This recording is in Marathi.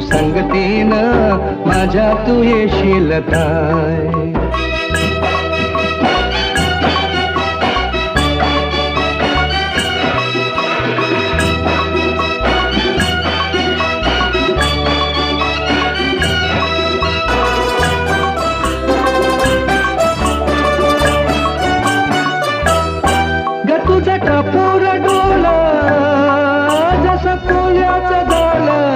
संगतीन माझ्या तू येशीलताय कपूर डोला जसं तुझ्याच डोला